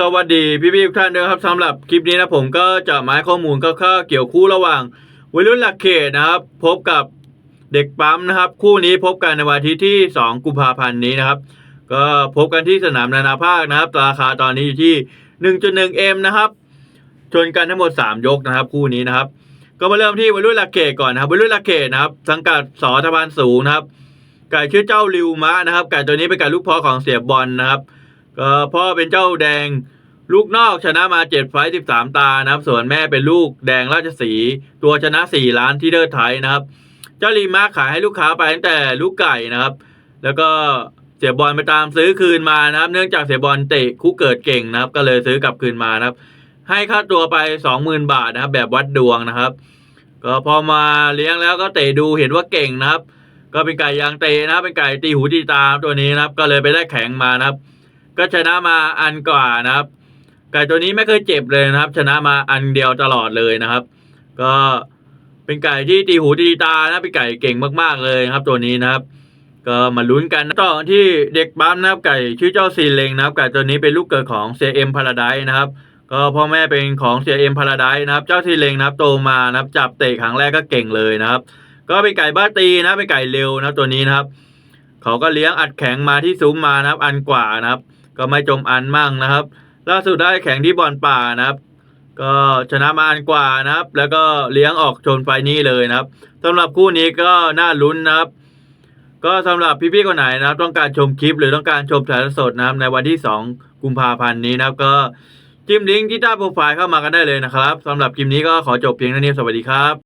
สวัสดีพี่ๆทุกท่านด้วยครับสำหรับคลิปนี้นะผมก็จะมาให้ข้อมูลคร่าเกี่ยวคู่ระหว่างวัยรุ่นหลักเขตนะครับ พบกับเด็กปั๊มนะครับ คู่นี้พบกันในวันอาทิตย์ที่ 2 กุมภาพันธ์นี้นะครับ ก็พบกันที่สนามนานาภาคนะครับราคาตอนนี้อยู่ที่ 1.1M นะครับชนกันทั้งหมด 3 ยกนะครับ คู่นี้นะครับ ก็มาเริ่มที่วัยรุ่นหลักเขตก่อนนะครับวัยรุ่นหลักเขตนะครับ สังกัดสอทบานสูงนะครับไก่ชื่อเจ้าริวมะนะครับไก่ตัวนี้เป็นไก่ลูกพ่อของเสียบอลนะครับ ก็พ่อเป็นเจ้าแดงลูกนอกชนะมาเจ็ดไฟสิบสามตานะครับ ส่วนแม่เป็นลูกแดงราชสี ตัวชนะสี่ล้านที่เดอร์ไทยนะครับ เจ้าลีมาขายให้ลูกค้าไปตั้งแต่ลูกไก่นะครับ แล้วก็เสียบอลไปตามซื้อคืนมานะครับ เนื่องจากเสียบอลเตะคู่เกิดเก่งนะครับ ก็เลยซื้อกลับคืนมานะครับ ให้ค่าตัวไปสองหมื่นบาทนะครับ แบบวัดดวงนะครับ ก็พอมาเลี้ยงแล้วก็เตะดูเห็นว่าเก่งนะครับ ก็เป็นไก่ยางเตะนะครับเป็นไก่ตีหูตีตาตัวนี้นะครับ ก็เลยไปได้แข็งมานะครับ ก็ชนะมาอันกว่านะครับไก่ตัวนี้ไม่เคยเจ็บเลยนะครับ ชนะมาอันเดียวตลอดเลยนะครับ ก็เป็นไก่ที่ตีหูตีตานะเป็นไก่เก่งมาก ๆเลยครับ ตัวนี้นะครับ ก็มาลุ้นกันต่อที่เด็กปั๊มนะครับ ไก่ชื่อเจ้าซีเลงนะครับ ไก่ตัวนี้เป็นลูกเกิดของเซเอ็มพาราไดนะครับ ก็พ่อแม่เป็นของเซเอ็มพาราไดนะครับ เจ้าซีเลงนะครับโตมานะครับ จับเตะครั้งแรกก็เก่งเลยนะครับ ก็เป็นไก่บ้าตีนะเป็นไก่เร็วนะตัวนี้นะครับ เขาก็เลี้ยงอัดแข็งมาที่ซุ้มมานะครับ อันกว่านะครับ ก็ไม่จมอันมั่งนะครับ ล่าสุดได้แข่งที่บอลป่านะครับ ก็ชนะมาอันกว่านะครับ แล้วก็เลี้ยงออกชนไฟนี้เลยนะครับสำหรับคู่นี้ก็น่าลุ้นนะครับ ก็สำหรับพี่ๆคนไหนนะครับ ต้องการชมคลิปหรือต้องการชมถ่ายสดนะครับในวันที่ 2 กุมภาพันธ์นี้นะครับ ก็จิ้มลิงก์ที่ใต้โปรไฟล์เข้ามากันได้เลยนะครับสำหรับคลิปนี้ก็ขอจบเพียงเท่านี้สวัสดีครับ